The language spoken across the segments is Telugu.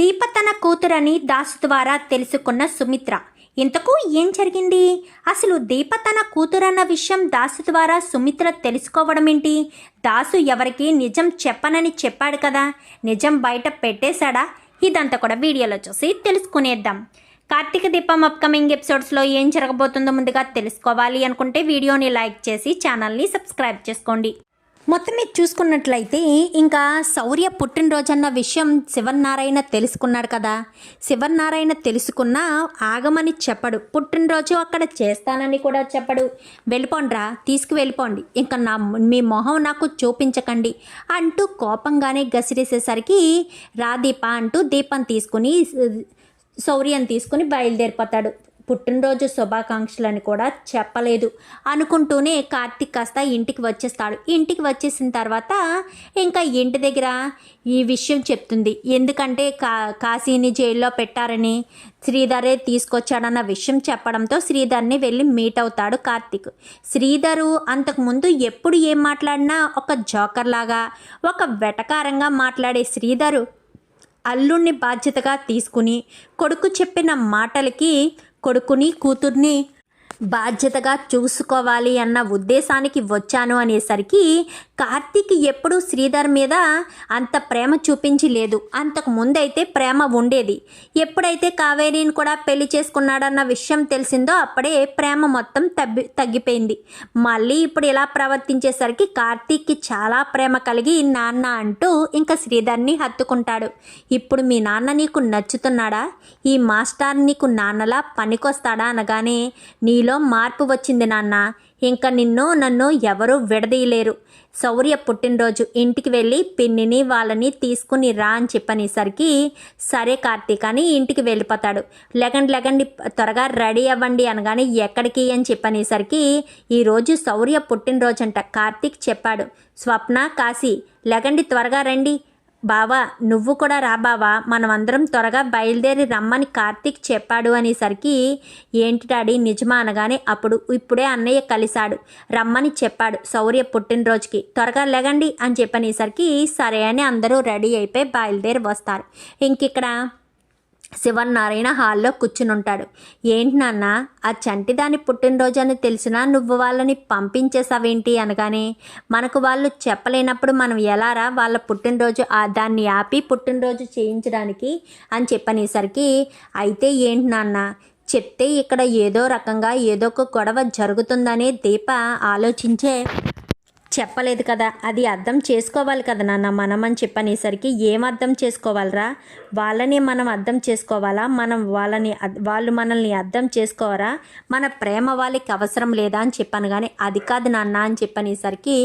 దీప తన కూతురని దాసు ద్వారా తెలుసుకున్న సుమిత్ర ఇంతకు ఏం జరిగింది? అసలు దీప తన కూతురన్న విషయం దాసు ద్వారా సుమిత్ర తెలుసుకోవడం ఏంటి? దాసు ఎవరికి నిజం చెప్పనని చెప్పాడు కదా నిజం బయట పెట్టేశాడా? ఇదంతా కూడా వీడియోలో చూసి తెలుసుకునేద్దాం. కార్తీక దీపం అప్కమింగ్ ఎపిసోడ్స్లో ఏం జరగబోతుందో ముందుగా తెలుసుకోవాలి అనుకుంటే వీడియోని లైక్ చేసి ఛానల్ని సబ్స్క్రైబ్ చేసుకోండి. మొత్తం మీరు చూసుకున్నట్లయితే ఇంకా శౌర్య పుట్టినరోజన్న విషయం శివనారాయణ తెలుసుకున్నాడు కదా. శివనారాయణ తెలుసుకున్న ఆగమని చెప్పడు. పుట్టినరోజు అక్కడ చేస్తానని కూడా చెప్పడు. వెళ్ళిపోండిరా తీసుకు వెళ్ళిపోండి ఇంకా నా మీ మొహం నాకు చూపించకండి అంటూ కోపంగానే గసిరేసేసరికి రా దీప అంటూ దీపం తీసుకుని శౌర్యం తీసుకుని బయలుదేరిపోతాడు. పుట్టినరోజు శుభాకాంక్షలని కూడా చెప్పలేదు. అనుకుంటూనే కార్తీక్ కాస్త ఇంటికి వచ్చేస్తాడు. ఇంటికి వచ్చేసిన తర్వాత ఇంకా ఇంటి దగ్గర ఈ విషయం చెప్తుంది. ఎందుకంటే కా కాశీని జైల్లో పెట్టారని శ్రీధరే తీసుకొచ్చాడన్న విషయం చెప్పడంతో శ్రీధర్ని వెళ్ళి మీట్ అవుతాడు కార్తీక్. శ్రీధరు అంతకుముందు ఎప్పుడు ఏం మాట్లాడినా ఒక జోకర్ లాగా ఒక వెటకారంగా మాట్లాడే శ్రీధరు అల్లుణ్ణి బాధ్యతగా తీసుకుని కొడుకు చెప్పిన మాటలకి కొడుకుని కూతుర్ని బాధ్యతగా చూసుకోవాలి అన్న ఉద్దేశానికి వచ్చాను అనేసరికి కార్తీక్ ఎప్పుడూ శ్రీధర్ మీద అంత ప్రేమ చూపించి లేదు. అంతకు ముందైతే ప్రేమ ఉండేది. ఎప్పుడైతే కావేరీని కూడా పెళ్ళి చేసుకున్నాడన్న విషయం తెలిసిందో అప్పుడే ప్రేమ మొత్తం తగ్గి తగ్గిపోయింది. మళ్ళీ ఇప్పుడు ఇలా ప్రవర్తించేసరికి కార్తీక్కి చాలా ప్రేమ కలిగి నాన్న అంటూ ఇంకా శ్రీధర్ని హత్తుకుంటాడు. ఇప్పుడు మీ నాన్న నీకు నచ్చుతున్నాడా? ఈ మాస్టర్ నీకు నాన్నలా పనికొస్తాడా అనగానే నీలో మార్పు వచ్చింది నాన్న. ఇంకా నిన్ను నన్ను ఎవరూ విడదీయలేరు. శౌర్య పుట్టినరోజు ఇంటికి వెళ్ళి పిన్నిని వాళ్ళని తీసుకుని రా అని చెప్పనేసరికి సరే కార్తీక్ అని ఇంటికి వెళ్ళిపోతాడు. లెగండి లెగండి త్వరగా రెడీ అవ్వండి అనగానే ఎక్కడికి అని చెప్పనేసరికి ఈరోజు శౌర్య పుట్టినరోజు అంట కార్తీక్ చెప్పాడు. స్వప్న కాశీ లెగండి త్వరగా రండి. బావా నువ్వు కూడా రా బావా మనమందరం త్వరగా బయలుదేరి రమ్మని కార్తీక్ చెప్పాడు అనేసరికి ఏంటి డాడీ నిజమా అనగానే అప్పుడు ఇప్పుడే అన్నయ్య కలిశాడు. రమ్మని చెప్పాడు శౌర్య పుట్టినరోజుకి. త్వరగా లెగండి అని చెప్పనేసరికి సరే అని అందరూ రెడీ అయిపోయి బయలుదేరి వస్తారు. ఇంకిక్కడ శివనారాయణ హాల్లో కూర్చుని ఉంటాడు ఏంటి నాన్న ఆ చంటి దాని పుట్టినరోజు అని తెలిసినా నువ్వు వాళ్ళని పంపించేసావేంటి అనగానే మనకు వాళ్ళు చెప్పలేనప్పుడు మనం ఎలారా వాళ్ళ పుట్టినరోజు ఆ దాన్ని ఆపి పుట్టినరోజు చేయించడానికి? అని చెప్పనేసరికి అయితే ఏంటి నాన్న చెప్తే ఇక్కడ ఏదో రకంగా ఏదో ఒక గొడవ జరుగుతుందనే దీప ఆలోచించే చెప్పలేదు కదా. అది అర్థం చేసుకోవాలి కదా నాన్న మనం అని చెప్పనేసరికి ఏం అర్థం చేసుకోవాలరా? వాళ్ళని మనం అర్థం చేసుకోవాలా? మనం వాళ్ళని వాళ్ళు మనల్ని అర్థం చేసుకోవరా? మన ప్రేమ వాళ్ళకి అవసరం లేదా అని చెప్పాను కానీ అది కాదు నాన్న అని చెప్పనేసరికి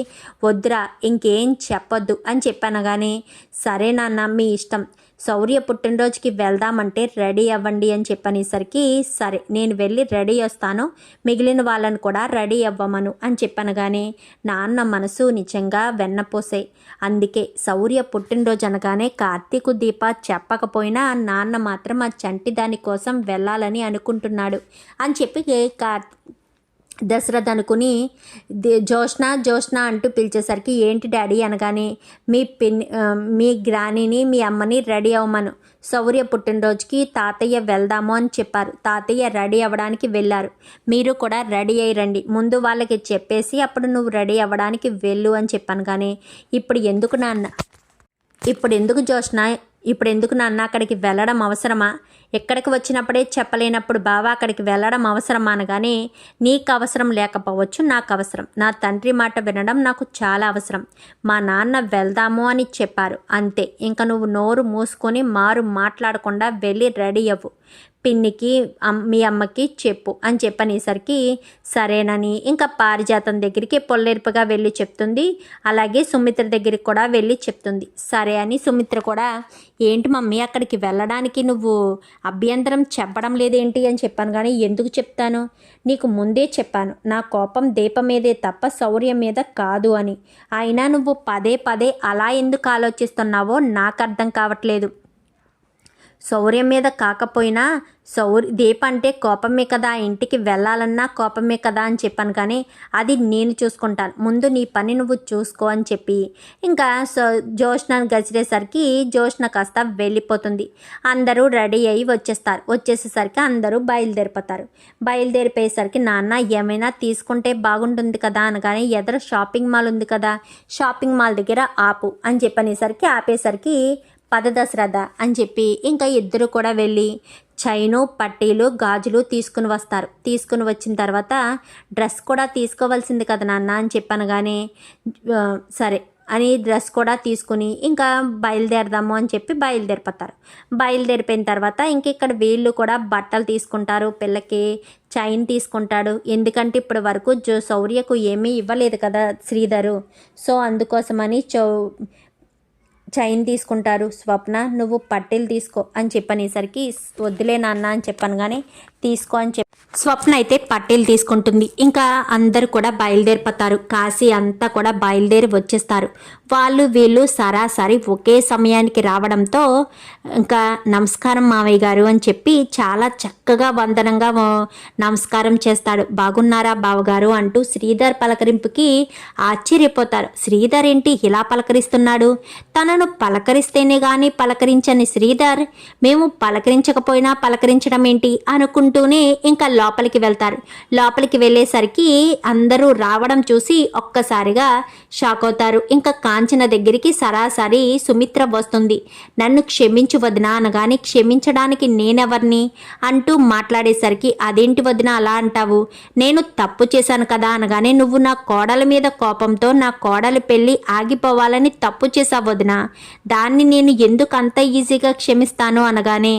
వద్దురా ఇంకేం చెప్పొద్దు అని చెప్పాను కానీ సరే నాన్న మీ ఇష్టం. శౌర్య పుట్టినరోజుకి వెళ్దామంటే రెడీ అవ్వండి అని చెప్పనేసరికి సరే నేను వెళ్ళి రెడీ వస్తాను మిగిలిన వాళ్ళని కూడా రెడీ అవ్వమను అని చెప్పాను కానీ నాన్న మనసు నిజంగా వెన్నపోసే. అందుకే శౌర్య పుట్టినరోజు అనగానే కార్తీకు దీప చెప్పకపోయినా నాన్న మాత్రం ఆ చంటి దాని కోసం వెళ్ళాలని అనుకుంటున్నాడు అని చెప్పి కార్ దశరథ్ అనుకుని దే- జోష్న జోష్న అంటూ పిలిచేసరికి ఏంటి డాడీ అనగానే మీ పిన్ మీ గ్రానీని మీ అమ్మని రెడీ అవ్వమను. శౌర్య పుట్టినరోజుకి తాతయ్య వెళ్దాము అని చెప్పారు. తాతయ్య రెడీ అవ్వడానికి వెళ్ళారు. మీరు కూడా రెడీ అయ్యి రండి. ముందు వాళ్ళకి చెప్పేసి అప్పుడు నువ్వు రెడీ అవ్వడానికి వెళ్ళు అని చెప్పాను. కానీ ఇప్పుడు ఎందుకు నాన్న? ఇప్పుడు ఎందుకు జోష్న ఇప్పుడు ఎందుకు నాన్న అక్కడికి వెళ్ళడం అవసరమా? ఎక్కడికి వచ్చినప్పుడే చెప్పలేనప్పుడు బావా అక్కడికి వెళ్ళడం అవసరమా అనగానే నీకు అవసరం లేకపోవచ్చు నాకు అవసరం. నా తండ్రి మాట వినడం నాకు చాలా అవసరం. మా నాన్న వెళ్దాము అని చెప్పారు. అంతే. ఇంకా నువ్వు నోరు మూసుకొని మారు మాట్లాడకుండా వెళ్ళి రెడీ అవ్వు. పిన్నికి అమ్- మీ అమ్మకి చెప్పు అని చెప్పనేసరికి సరేనని. ఇంకా పారిజాతం దగ్గరికి పొల్లేరుపుగా వెళ్ళి చెప్తుంది. అలాగే సుమిత్ర దగ్గరికి కూడా వెళ్ళి చెప్తుంది. సరే అని సుమిత్ర కూడా ఏంటి మమ్మీ అక్కడికి వెళ్ళడానికి నువ్వు అభ్యంతరం చెప్పడం లేదేంటి? అని చెప్పాను. కానీ ఎందుకు చెప్తాను? నీకు ముందే చెప్పాను. నా కోపం దీపం మీదే తప్ప శౌర్యం మీద కాదు అని. అయినా నువ్వు పదే పదే అలా ఎందుకు ఆలోచిస్తున్నావో నాకు అర్థం కావట్లేదు. శౌర్యం మీద కాకపోయినా సౌర్ దీప అంటే కోపమే కదా ఇంటికి వెళ్ళాలన్నా కోపమే కదా అని చెప్పాను కానీ అది నేను చూసుకుంటాను. ముందు నీ పని నువ్వు చూసుకో అని చెప్పి. ఇంకా సో జోష్నను గసిరేసరికి జోష్న కాస్త వెళ్ళిపోతుంది. అందరూ రెడీ అయ్యి వచ్చేస్తారు. వచ్చేసేసరికి అందరూ బయలుదేరిపోతారు. బయలుదేరిపోయేసరికి నాన్న ఏమైనా తీసుకుంటే బాగుంటుంది కదా అనగానే ఎదురు షాపింగ్ మాల్ ఉంది కదా షాపింగ్ మాల్ దగ్గర ఆపు అని చెప్పనేసరికి ఆపేసరికి పద దశరథ అని చెప్పి ఇంకా ఇద్దరు కూడా వెళ్ళి చైను పట్టీలు గాజులు తీసుకుని వస్తారు. తీసుకుని వచ్చిన తర్వాత డ్రెస్ కూడా తీసుకోవాల్సింది కదా నాన్న అని చెప్పాను కానీ సరే అని డ్రెస్ కూడా తీసుకుని ఇంకా బయలుదేరదాము అని చెప్పి బయలుదేరిపోతారు. బయలుదేరిపోయిన తర్వాత ఇంక ఇక్కడ వీళ్ళు కూడా బట్టలు తీసుకుంటారు. పిల్లకి చైన్ తీసుకుంటాడు. ఎందుకంటే ఇప్పటి వరకు జో శౌర్యకు ఏమీ ఇవ్వలేదు కదా శ్రీధరు. సో అందుకోసమని చౌ చైన్ తీసుకుంటారు స్వప్న నువ్వు పట్టీలు తీసుకో అని చెప్పనేసరికి వద్దులే నాన్న అని చెప్పాను కానీ తీసుకో అని చెప్పి. స్వప్న అయితే పట్టీలు తీసుకుంటుంది. ఇంకా అందరూ కూడా బయలుదేరిపోతారు. కాశీ అంతా కూడా బయలుదేరి వచ్చేస్తారు. వాళ్ళు వీళ్ళు సరాసరి ఒకే సమయానికి రావడంతో ఇంకా నమస్కారం మావయ్య గారు అని చెప్పి చాలా చక్కగా వందనంగా నమస్కారం చేస్తాడు. బాగున్నారా బావగారు అంటూ శ్రీధర్ పలకరింపుకి ఆశ్చర్యపోతారు. శ్రీధర్ ఏంటి ఇలా పలకరిస్తున్నాడు? తనను పలకరిస్తేనే కానీ పలకరించని శ్రీధర్ మేము పలకరించకపోయినా పలకరించడం ఏంటి అనుకుంటూనే ఇంకా లోపలికి వెళ్తారు. లోపలికి వెళ్ళేసరికి అందరూ రావడం చూసి ఒక్కసారిగా షాక్ అవుతారు. ఇంకా కాంచన దగ్గరికి సరాసరి సుమిత్ర వస్తుంది. నన్ను క్షమించు వదినా అనగానే క్షమించడానికి నేనెవర్ని? అంటూ మాట్లాడేసరికి అదేంటి వదిన అలా అంటావు? నేను తప్పు చేశాను కదా అనగానే నువ్వు నా కోడల మీద కోపంతో నా కోడలి పెళ్ళి ఆగిపోవాలని తప్పు చేశావు వదినా. దాన్ని నేను ఎందుకు అంత ఈజీగా క్షమిస్తాను అనగానే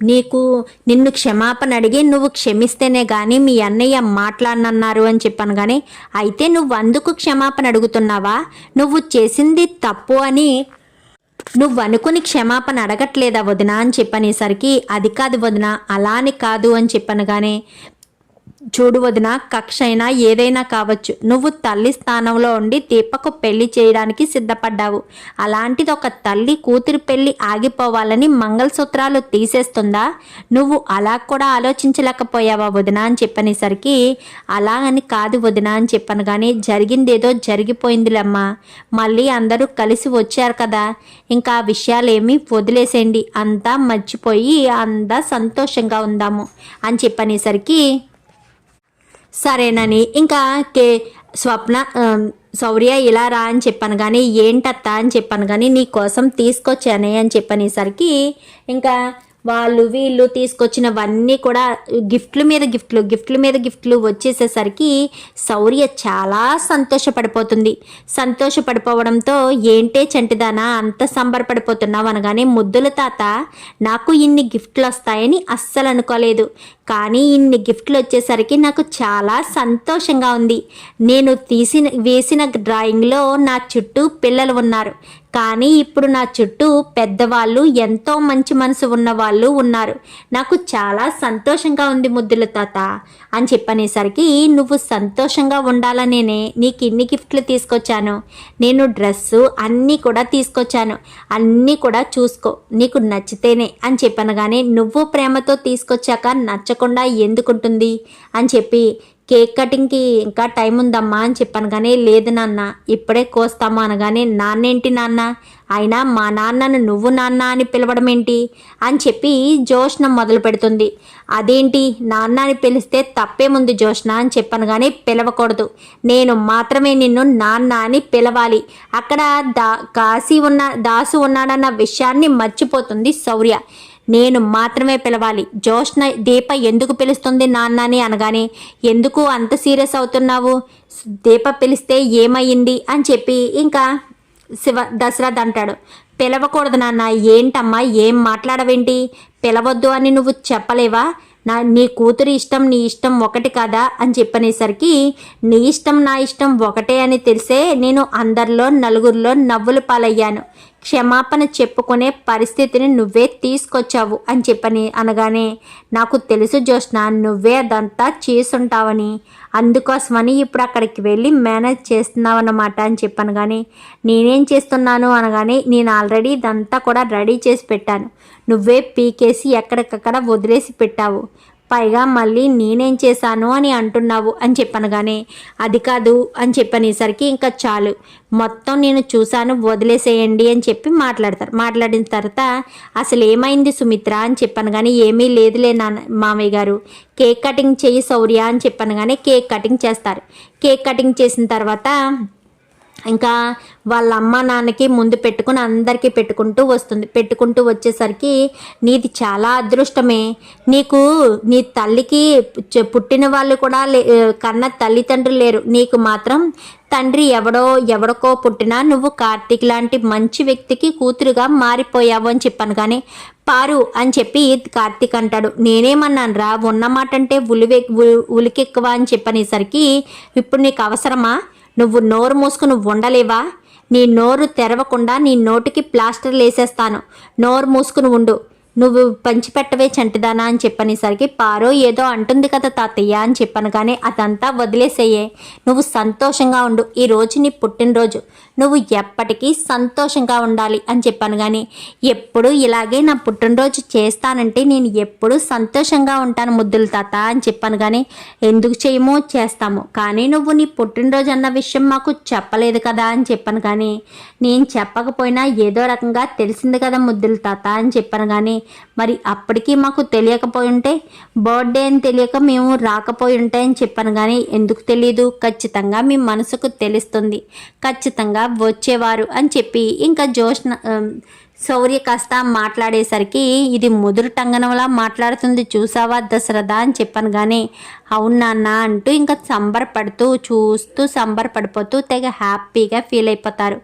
నీకు నిన్ను క్షమాపణ అడిగి నువ్వు క్షమిస్తేనే కానీ మీ అన్నయ్య మాట్లాడనన్నారు అని చెప్పాను కానీ అయితే నువ్వు అందుకు క్షమాపణ అడుగుతున్నావా? నువ్వు చేసింది తప్పు అని నువ్వు అనుకుని క్షమాపణ అడగట్లేదా వదిన అని చెప్పనేసరికి అది కాదు వదిన అలా అని కాదు అని చెప్పనగానే చూడు వదిన కక్ష అయినా ఏదైనా కావచ్చు. నువ్వు తల్లి స్థానంలో ఉండి దీపకు పెళ్ళి చేయడానికి సిద్ధపడ్డావు. అలాంటిది ఒక తల్లి కూతురు పెళ్ళి ఆగిపోవాలని మంగళసూత్రాలు తీసేస్తుందా? నువ్వు అలా కూడా ఆలోచించలేకపోయావా వదిన అని చెప్పనేసరికి అలా అని కాదు వదిన అని చెప్పాను కానీ జరిగిందేదో జరిగిపోయిందిలేమ్మా. మళ్ళీ అందరూ కలిసి వచ్చారు కదా. ఇంకా ఆ విషయాలేమీ వదిలేసేయండి. అంతా మర్చిపోయి అంతా సంతోషంగా ఉందాము అని చెప్పనేసరికి సరేనని. ఇంకా కే స్వప్న శౌర్య ఇలా రా అని చెప్పాను కానీ ఏంటత్తా అని చెప్పాను కానీ నీ కోసం తీసుకొచ్చానే అని చెప్పనేసరికి ఇంకా వాళ్ళు వీళ్ళు తీసుకొచ్చినవన్నీ కూడా గిఫ్ట్ల మీద గిఫ్ట్లు గిఫ్ట్ల మీద గిఫ్ట్లు వచ్చేసేసరికి శౌర్య చాలా సంతోషపడిపోతుంది. సంతోషపడిపోవడంతో ఏంటే చంటిదానా అంత సంబరపడిపోతున్నావు అనగానే ముద్దుల తాత నాకు ఇన్ని గిఫ్ట్లు వస్తాయని అస్సలు అనుకోలేదు. కానీ ఇన్ని గిఫ్ట్లు వచ్చేసరికి నాకు చాలా సంతోషంగా ఉంది. నేను తీసిన వేసిన డ్రాయింగ్లో నా చుట్టూ పిల్లలు ఉన్నారు. కానీ ఇప్పుడు నా చుట్టూ పెద్దవాళ్ళు ఎంతో మంచి మనసు ఉన్నవాళ్ళు ఉన్నారు. నాకు చాలా సంతోషంగా ఉంది ముద్దుల తాత అని చెప్పనేసరికి నువ్వు సంతోషంగా ఉండాలనేనే నీకు ఇన్ని గిఫ్ట్లు తీసుకొచ్చాను. నేను డ్రెస్సు అన్నీ కూడా తీసుకొచ్చాను. అన్నీ కూడా చూసుకో. నీకు నచ్చితేనే అని చెప్పాను కానీ నువ్వు ప్రేమతో తీసుకొచ్చాక నచ్చకుండా ఎందుకుంటుంది? అని చెప్పి కేక్ కటింగ్కి ఇంకా టైం ఉందమ్మా అని చెప్పాను కానీ లేదు నాన్న ఇప్పుడే కోస్తాము అనగానే నాన్నేంటి నాన్న? అయినా మా నాన్నను నువ్వు నాన్న అని పిలవడం ఏంటి? అని చెప్పి జోష్న మొదలు పెడుతుంది. అదేంటి? నాన్న అని పిలిస్తే తప్పేముంది జోష్న అని చెప్పాను కానీ పిలవకూడదు. నేను మాత్రమే నిన్ను నాన్న అని పిలవాలి. అక్కడ దా కాశీ ఉన్న దాసు ఉన్నాడన్న విషయాన్ని మర్చిపోతుంది శౌర్య. నేను మాత్రమే పిలవాలి. జోష్న దీప ఎందుకు పిలుస్తుంది నాన్నని అనగానే ఎందుకు అంత సీరియస్ అవుతున్నావు? దీప పిలిస్తే ఏమయ్యింది? అని చెప్పి ఇంకా శివ దశరథ్ అంటాడు. పిలవకూడదు నాన్న ఏంటమ్మా ఏం మాట్లాడవేంటి? పిలవద్దు అని నువ్వు చెప్పలేవా? నా నీ కూతురి ఇష్టం నీ ఇష్టం ఒకటి కదా? అని చెప్పనేసరికి నీ ఇష్టం నా ఇష్టం ఒకటే అని తెలిసే నేను అందరిలో నలుగురిలో నవ్వులు పాలయ్యాను. క్షమాపణ చెప్పుకునే పరిస్థితిని నువ్వే తీసుకొచ్చావు అని చెప్పని అనగానే నాకు తెలుసు జోష్న నువ్వే అదంతా చేసుంటావని అందుకోసమని ఇప్పుడు అక్కడికి వెళ్ళి మేనేజ్ చేస్తున్నావు అన్నమాట అని చెప్పాను కానీ నేనేం చేస్తున్నాను? అనగానే నేను ఆల్రెడీ ఇదంతా కూడా రెడీ చేసి పెట్టాను. నువ్వే పీకేసి ఎక్కడికక్కడ వదిలేసి పెట్టావు. పైగా మళ్ళీ నేనేం చేశాను అని అంటున్నావు అని చెప్పనగానే అది కాదు అని చెప్పనేసరికి ఇంకా చాలు. మొత్తం నేను చూశాను వదిలేసేయండి అని చెప్పి మాట్లాడతారు. మాట్లాడిన తర్వాత అసలు ఏమైంది సుమిత్ర? అని చెప్పాను కానీ ఏమీ లేదులే నాన్న మామయ్య గారు. కేక్ కటింగ్ చేయి శౌర్య అని చెప్పాను కానీ కేక్ కటింగ్ చేస్తారు. కేక్ కటింగ్ చేసిన తర్వాత ఇంకా వాళ్ళ అమ్మ నాన్నకి ముందు పెట్టుకుని అందరికీ పెట్టుకుంటూ వస్తుంది. పెట్టుకుంటూ వచ్చేసరికి నీది చాలా అదృష్టమే. నీకు నీ తల్లికి పుట్టిన వాళ్ళు కూడా లే కన్న తల్లిదండ్రులు లేరు. నీకు మాత్రం తండ్రి ఎవడో ఎవడికో పుట్టినా నువ్వు కార్తీక్ లాంటి మంచి వ్యక్తికి కూతురుగా మారిపోయావు అని చెప్పాను. కానీ పారు అని చెప్పి కార్తీక్ అంటాడు. నేనేమన్నాను రా ఉన్నమాట అంటే ఉలివె ఉ- ఉలికెక్కువ అని చెప్పనేసరికి ఇప్పుడు నీకు అవసరమా? నువ్వు నోరు మూసుకుని ఉండలేవా? నీ నోరు తెరవకుండా నీ నోటికి ప్లాస్టర్లు వేసేస్తాను నోరు మూసుకుని ఉండు. నువ్వు పంచిపెట్టవే చంటిదానా అని చెప్పనేసరికి పారో ఏదో అంటుంది కదా తాతయ్య అని చెప్పాను కానీ అదంతా వదిలేసేయే. నువ్వు సంతోషంగా ఉండు. ఈ రోజు నీ పుట్టినరోజు. నువ్వు ఎప్పటికీ సంతోషంగా ఉండాలి అని చెప్పాను కానీ ఎప్పుడు ఇలాగే నా పుట్టినరోజు చేస్తానంటే నేను ఎప్పుడు సంతోషంగా ఉంటాను ముద్దులు తాత అని చెప్పాను కానీ ఎందుకు చేయమో చేస్తాము. కానీ నువ్వు నీ పుట్టినరోజు అన్న విషయం మాకు చెప్పలేదు కదా అని చెప్పాను కానీ నేను చెప్పకపోయినా ఏదో రకంగా తెలిసింది కదా ముద్దులు తాత అని చెప్పాను కానీ మరి అప్పటికీ మాకు తెలియకపోయి ఉంటే బర్త్డే అని తెలియక మేము రాకపోయి ఉంటాయని చెప్పాను కానీ ఎందుకు తెలియదు ఖచ్చితంగా మీ మనసుకు తెలుస్తుంది. ఖచ్చితంగా వచ్చేవారు అని చెప్పి ఇంకా జోష్న శౌర్య కాస్త మాట్లాడేసరికి ఇది ముదురు టంగనంలా మాట్లాడుతుంది చూసావా దశరథ అని చెప్పాను కానీ అవును నాన్న అంటూ ఇంకా సంబరపడుతూ చూస్తూ సంబరపడిపోతూ తెగ హ్యాపీగా ఫీల్ అయిపోతారు.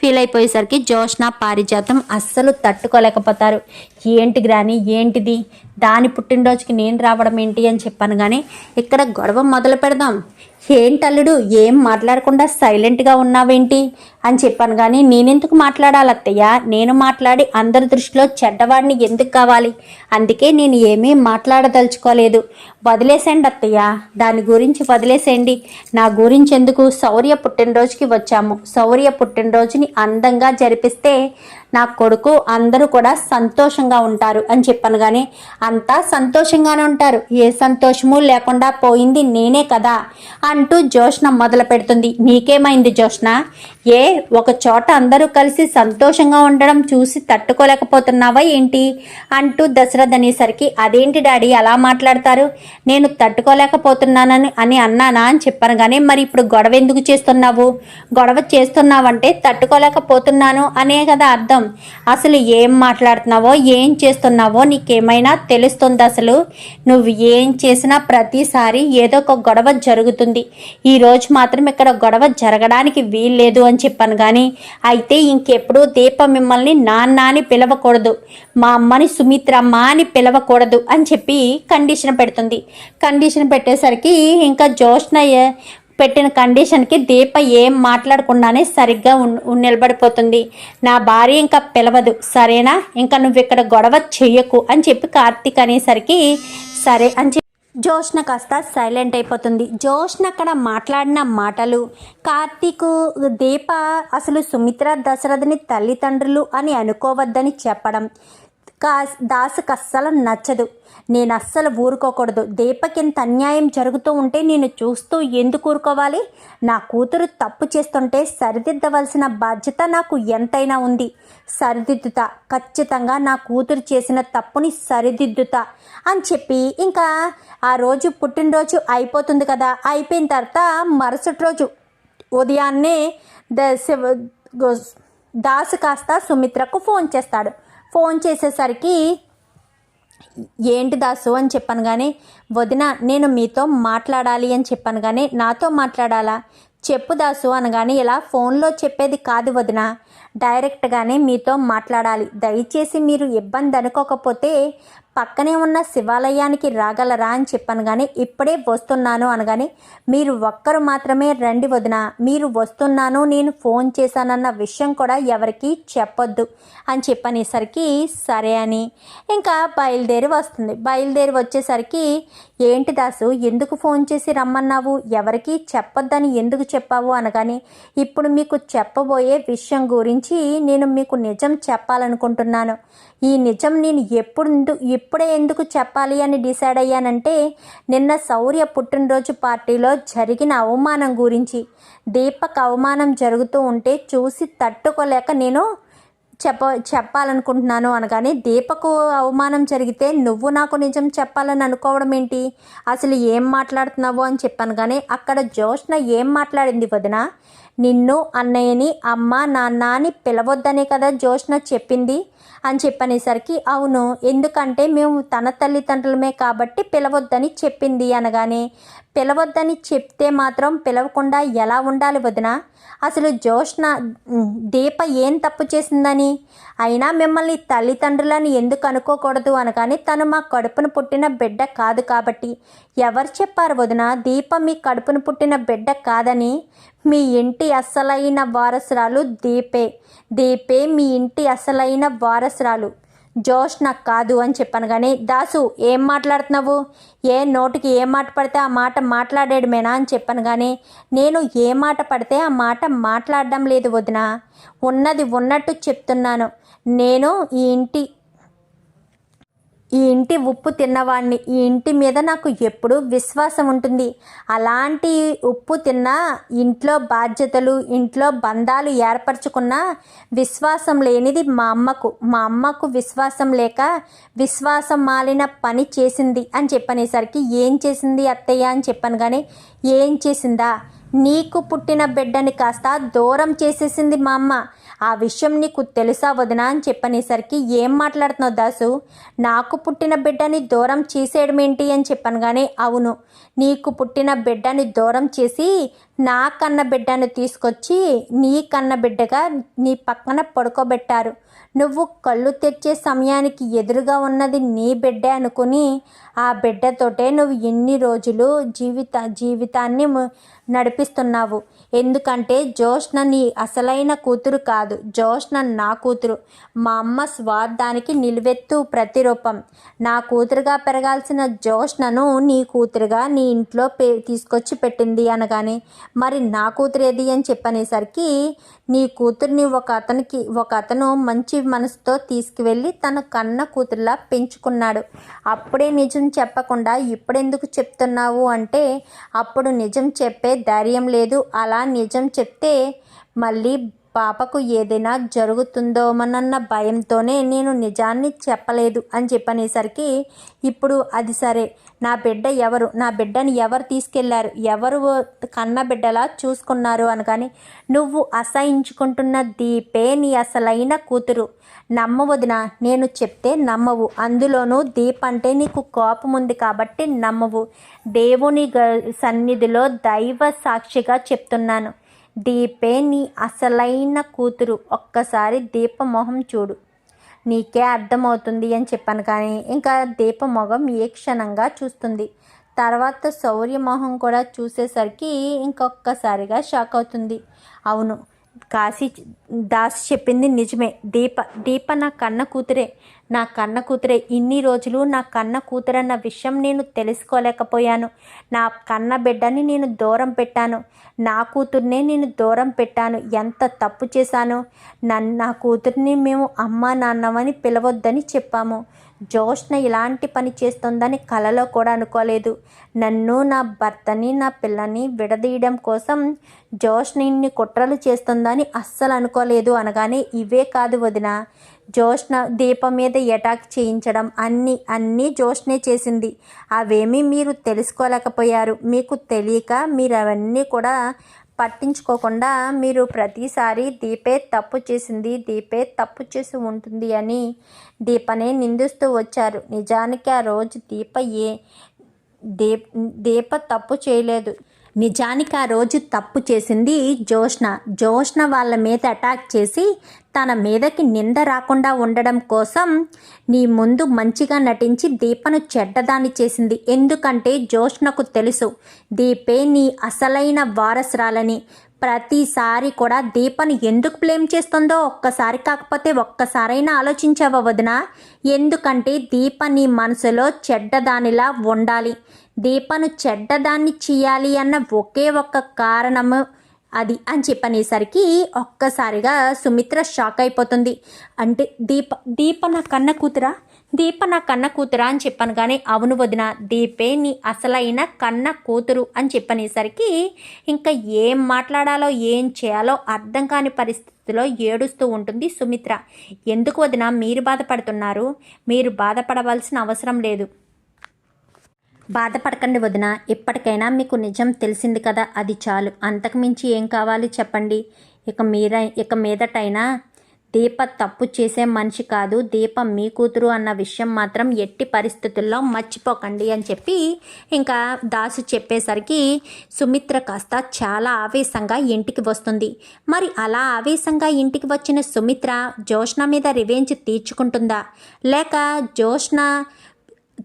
ఫీల్ అయిపోయేసరికి జోష్న పారిజాతం అస్సలు తట్టుకోలేకపోతారు. ఏంటి గ్రాని ఏంటిది? దాని పుట్టినరోజుకి నేను రావడం ఏంటి అని చెప్పాను కానీ ఇక్కడ గొడవ మొదలు పెడదాం. ఏంటల్లుడు ఏం మాట్లాడకుండా సైలెంట్గా ఉన్నావేంటి? అని చెప్పాను కానీ నేనెందుకు మాట్లాడాలి అత్తయ్య నేను మాట్లాడి అందరి దృష్టిలో చెడ్డవాడిని ఎందుకు కావాలి? అందుకే నేను ఏమీ మాట్లాడదలుచుకోలేదు. వదిలేసండి అత్తయ్య దాని గురించి వదిలేసేయండి. నా గురించి ఎందుకు శౌర్య పుట్టినరోజుకి వచ్చాము. శౌర్య పుట్టినరోజుని అందంగా జరిపిస్తే నా కొడుకు అందరూ కూడా సంతోషంగా ఉంటారు అని చెప్పాను కానీ అంతా సంతోషంగానే ఉంటారు. ఏ సంతోషము లేకుండా పోయింది నేనే కదా అంటూ జోష్న మొదలు పెడుతుంది. నీకేమైంది జోష్న ఏ ఒక చోట అందరూ కలిసి సంతోషంగా ఉండడం చూసి తట్టుకోలేకపోతున్నావా ఏంటి? అంటూ దశరథ్ అనేసరికి అదేంటి డాడీ అలా మాట్లాడతారు? నేను తట్టుకోలేకపోతున్నానని అని అన్నానా అని చెప్పాను కానీ మరి ఇప్పుడు గొడవ ఎందుకు చేస్తున్నావు? గొడవ చేస్తున్నావంటే తట్టుకోలేకపోతున్నాను అనే కదా అర్థం. అసలు ఏం మాట్లాడుతున్నావో ఏం చేస్తున్నావో నీకేమైనా తెలుస్తుంది అసలు? నువ్వు ఏం చేసినా ప్రతిసారి ఏదో ఒక గొడవ జరుగుతుంది. ఈరోజు మాత్రం ఇక్కడ గొడవ జరగడానికి వీల్లేదు అని చెప్పాను కానీ అయితే ఇంకెప్పుడు దీప మిమ్మల్ని నాన్న అని పిలవకూడదు మా అమ్మని సుమిత్రమ్మ అని పిలవకూడదు అని చెప్పి కండిషన్ పెడుతుంది. కండిషన్ పెట్టేసరికి ఇంకా జోష్న పెట్టిన కండిషన్కి దీప ఏం మాట్లాడకుండానే సరిగ్గా ఉన్- నిలబడిపోతుంది. నా భార్య ఇంకా పిలవదు. సరేనా? ఇంకా నువ్వు ఇక్కడ గొడవ చెయ్యకు అని చెప్పి కార్తీక్ అనేసరికి సరే అని చెప్పి జోష్న కాస్త సైలెంట్ అయిపోతుంది. జోష్న అక్కడ మాట్లాడిన మాటలు కార్తీకు దీప అసలు సుమిత్ర దశరథని తల్లిదండ్రులు అని అనుకోవద్దని చెప్పడం కా దాసుకు అస్సలు నచ్చదు. నేను అస్సలు ఊరుకోకూడదు. దీపకి ఇంత అన్యాయం జరుగుతూ ఉంటే నేను చూస్తూ ఎందుకు ఊరుకోవాలి? నా కూతురు తప్పు చేస్తుంటే సరిదిద్దవలసిన బాధ్యత నాకు ఎంతైనా ఉంది. సరిదిద్దుతా. ఖచ్చితంగా నా కూతురు చేసిన తప్పుని సరిదిద్దుతా అని చెప్పి ఇంకా ఆ రోజు పుట్టినరోజు అయిపోతుంది కదా. అయిపోయిన తర్వాత మరుసటి రోజు ఉదయాన్నే ద శివ దాసు కాస్త సుమిత్రకు ఫోన్ చేస్తాడు. ఫోన్ చేసేసరికి ఏంటి దాసు? అని చెప్పాను కానీ వదిన నేను మీతో మాట్లాడాలి అని చెప్పాను కానీ నాతో మాట్లాడాలా? చెప్పు దాసు అనగానే ఇలా ఫోన్లో చెప్పేది కాదు వదిన. డైరెక్ట్గానే మీతో మాట్లాడాలి. దయచేసి మీరు ఇబ్బంది అనుకోకపోతే పక్కనే ఉన్న శివాలయానికి రాగలరా అని చెప్పాను కానీ ఇప్పుడే వస్తున్నాను అనగానే మీరు ఒక్కరు మాత్రమే రండి వదిన మీరు వస్తున్నాను నేను ఫోన్ చేశానన్న విషయం కూడా ఎవరికి చెప్పొద్దు అని చెప్పనేసరికి సరే అని. ఇంకా బయలుదేరి వస్తుంది. బయలుదేరి వచ్చేసరికి ఏంటి దాసు ఎందుకు ఫోన్ చేసి రమ్మన్నావు? ఎవరికి చెప్పొద్దని ఎందుకు చెప్పావు అనగానే ఇప్పుడు మీకు చెప్పబోయే విషయం గురించి నేను మీకు నిజం చెప్పాలనుకుంటున్నాను. ఈ నిజం నేను ఎప్పుడు ఇప్పుడే ఎందుకు చెప్పాలి అని డిసైడ్ అయ్యానంటే నిన్న శౌర్య పుట్టినరోజు పార్టీలో జరిగిన అవమానం గురించి. దీపక్ అవమానం జరుగుతూ ఉంటే చూసి తట్టుకోలేక నేను చెప్ప చెప్పాలనుకుంటున్నాను అనగానే దీపకు అవమానం జరిగితే నువ్వు నాకు నిజం చెప్పాలని అనుకోవడం ఏంటి? అసలు ఏం మాట్లాడుతున్నావు అని చెప్పాను కానీ అక్కడ జోష్న ఏం మాట్లాడింది వదిన? నిన్ను అన్నయ్యని అమ్మ నాన్న అని పిలవద్దనే కదా జోష్న చెప్పింది. అని చెప్పనేసరికి అవును ఎందుకంటే మేము తన తల్లిదండ్రులమే కాబట్టి పిలవద్దని చెప్పింది అనగానే పిలవద్దని చెప్తే మాత్రం పిలవకుండా ఎలా ఉండాలి వదిన? అసలు జోష్న దీప ఏం తప్పు చేసిందని? అయినా మిమ్మల్ని తల్లిదండ్రులను ఎందుకు అనుకోకూడదు అనగానే తను మా కడుపున పుట్టిన బిడ్డ కాదు కాబట్టి. ఎవరు చెప్పారు వదిన? దీప మీ కడుపున పుట్టిన బిడ్డ కాదని? మీ ఇంటి అసలైన వారసురాలు దీపే. దీపే మీ ఇంటి అసలైన వారసురాలు. జోష్ నాకు కాదు అని చెప్పాను కానీ దాసు ఏం మాట్లాడుతున్నావు? ఏ నోటికి ఏ మాట పడితే ఆ మాట మాట్లాడేయడమేనా అని చెప్పాను కానీ నేను ఏ మాట పడితే ఆ మాట మాట్లాడడం లేదు వదిన. ఉన్నది ఉన్నట్టు చెప్తున్నాను. నేను ఈ ఇంటి ఈ ఇంటి ఉప్పు తిన్నవాడిని ఈ ఇంటి మీద నాకు ఎప్పుడూ విశ్వాసం ఉంటుంది. అలాంటి ఉప్పు తిన్న ఇంట్లో బాధ్యతలు ఇంట్లో బంధాలు ఏర్పరచుకున్న విశ్వాసం లేనిది మా అమ్మకు. మా అమ్మకు విశ్వాసం లేక విశ్వాసం మాలిన పని చేసింది అని చెప్పనేసరికి ఏం చేసింది అత్తయ్య అని చెప్పాను కానీ ఏం చేసిందా? నీకు పుట్టిన బిడ్డని కాస్త దూరం చేసేసింది మా అమ్మ. ఆ విషయం నీకు తెలుసా వదినా అని చెప్పనేసరికి ఏం మాట్లాడుతున్నావు దాసు? నాకు పుట్టిన బిడ్డని దూరం చేసేయడం ఏంటి అని చెప్పాను కానీ అవును. నీకు పుట్టిన బిడ్డని దూరం చేసి నా కన్న బిడ్డను తీసుకొచ్చి నీ కన్న బిడ్డగా నీ పక్కన పడుకోబెట్టారు. నువ్వు కళ్ళు తెచ్చే సమయానికి ఎదురుగా ఉన్నది నీ బిడ్డే అనుకుని ఆ బిడ్డతోటే నువ్వు ఎన్ని రోజులు జీవిత జీవితాన్ని నడిపిస్తున్నావు. ఎందుకంటే జోష్న నీ అసలైన కూతురు కాదు. జోష్న నా కూతురు. మా అమ్మ స్వార్థానికి నిలువెత్తు ప్రతిరూపం. నా కూతురుగా పెరగాల్సిన జోష్నను నీ కూతురుగా నీ ఇంట్లో పే తీసుకొచ్చి పెట్టింది అనగానే మరి నా కూతురు ఏది అని చెప్పనేసరికి నీ కూతుర్ని ఒక అతనికి ఒక అతను మంచి మనసుతో తీసుకువెళ్ళి తన కన్న కూతురులా పెంచుకున్నాడు. అప్పుడే నిజం చెప్పకుండా ఇప్పుడెందుకు చెప్తున్నావు అంటే అప్పుడు నిజం చెప్పే ధైర్యం లేదు. అలా నిజం చెప్తే మళ్ళీ పాపకు ఏదైనా జరుగుతుందోమనన్న భయంతోనే నేను నిజాన్ని చెప్పలేదు అని చెప్పనేసరికి ఇప్పుడు అది సరే. నా బిడ్డ ఎవరు? నా బిడ్డని ఎవరు తీసుకెళ్ళారు? ఎవరు కన్న బిడ్డలా చూసుకున్నారు? అనగాని నువ్వు అసహించుకుంటున్న దీపే నీ అసలైన కూతురు. నమ్మవదిన నేను చెప్తే నమ్మవు. అందులోనూ దీప్ అంటే నీకు కోపం ఉంది కాబట్టి నమ్మవు. దేవుని గ- సన్నిధిలో దైవ సాక్షిగా చెప్తున్నాను. దీపే నీ అసలైన కూతురు. ఒక్కసారి దీప మొహం చూడు. నీకే అర్థమవుతుంది అని చెప్పాను కానీ ఇంకా దీప మొహం ఏ క్షణంగా చూస్తుంది? తర్వాత శౌర్య మొహం కూడా చూసేసరికి ఇంకొక్కసారిగా షాక్ అవుతుంది. అవును కాశీ దాస్ చెప్పింది నిజమే. దీప దీప నా కన్న కూతురే. నా కన్న కూతురే. ఇన్ని రోజులు నా కన్న కూతురన్న విషయం నేను తెలుసుకోలేకపోయాను. నా కన్న బిడ్డని నేను దూరం పెట్టాను. నా కూతుర్నే నేను దూరం పెట్టాను. ఎంత తప్పు చేశాను. నన్ను నా కూతుర్ని మేము అమ్మ నాన్నమని పిలవద్దని చెప్పాము. జోష్న ఇలాంటి పని చేస్తుందని కలలో కూడా అనుకోలేదు. నన్ను నా భర్తని నా పిల్లని విడదీయడం కోసం జోష్న ఇన్ని కుట్రలు చేస్తుందని అస్సలు అనుకోలేదు అనగానే ఇవే కాదు వదిన. జోష్న దీపం మీద ఎటాక్ చేయించడం అన్నీ అన్నీ జోష్నే చేసింది. అవేమీ మీరు తెలుసుకోలేకపోయారు. మీకు తెలియక మీరు అవన్నీ కూడా పట్టించుకోకుండా మీరు ప్రతిసారి దీపే తప్పు చేసింది దీపే తప్పు చేసి ఉంటుంది అని దీపనే నిందిస్తూ వచ్చారు. నిజానికి ఆ రోజు దీప ఏ దీప్ దీప తప్పు చేయలేదు. నిజానికి ఆ రోజు తప్పు చేసింది జోష్న జోష్న వాళ్ళ మీద అటాక్ చేసి తన మీదకి నింద రాకుండా ఉండడం కోసం నీ ముందు మంచిగా నటించి దీపను చెడ్డదాన్ని చేసింది. ఎందుకంటే జోష్నకు తెలుసు దీపే నీ అసలైన వారసురాలని. ప్రతిసారి కూడా దీపను ఎందుకు బ్లేమ్ చేస్తుందో ఒక్కసారి కాకపోతే ఒక్కసారైనా ఆలోచించావా వదిన? ఎందుకంటే దీప నీ మనసులో చెడ్డదానిలా ఉండాలి. దీపను చెడ్డదాన్ని చేయాలి అన్న ఒకే ఒక్క కారణము. అది అని చెప్పనేసరికి ఒక్కసారిగా సుమిత్ర షాక్ అయిపోతుంది. అంటే దీప దీప నా కన్న కూతురా? దీప నా కన్న కూతురా అని చెప్పాను కానీ అవును వదిన దీపే నీ అసలైన కన్న కూతురు అని చెప్పనేసరికి ఇంకా ఏం మాట్లాడాలో ఏం చేయాలో అర్థం కాని పరిస్థితిలో ఏడుస్తూ ఉంటుంది సుమిత్ర. ఎందుకు వదిన మీరు బాధపడుతున్నారు? మీరు బాధపడవలసిన అవసరం లేదు. బాధపడకండి వదిన ఇప్పటికైనా మీకు నిజం తెలిసింది కదా అది చాలు. అంతకుమించి ఏం కావాలి చెప్పండి. ఇక మీర ఇక మీదటైనా దీప తప్పు చేసే మనిషి కాదు. దీప మీ కూతురు అన్న విషయం మాత్రం ఎట్టి పరిస్థితుల్లో మర్చిపోకండి అని చెప్పి ఇంకా దాసు చెప్పేసరికి సుమిత్ర కాస్త చాలా ఆవేశంగా ఇంటికి వస్తుంది. మరి అలా ఆవేశంగా ఇంటికి వచ్చిన సుమిత్ర జోష్ణ మీద రివెంజ్ తీర్చుకుంటుందా? లేక జోష్ణ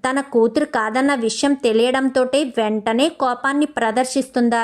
తన కూతురు కాదన్న విషయం తెలియడంతో వెంటనే కోపాన్ని ప్రదర్శిస్తుందా?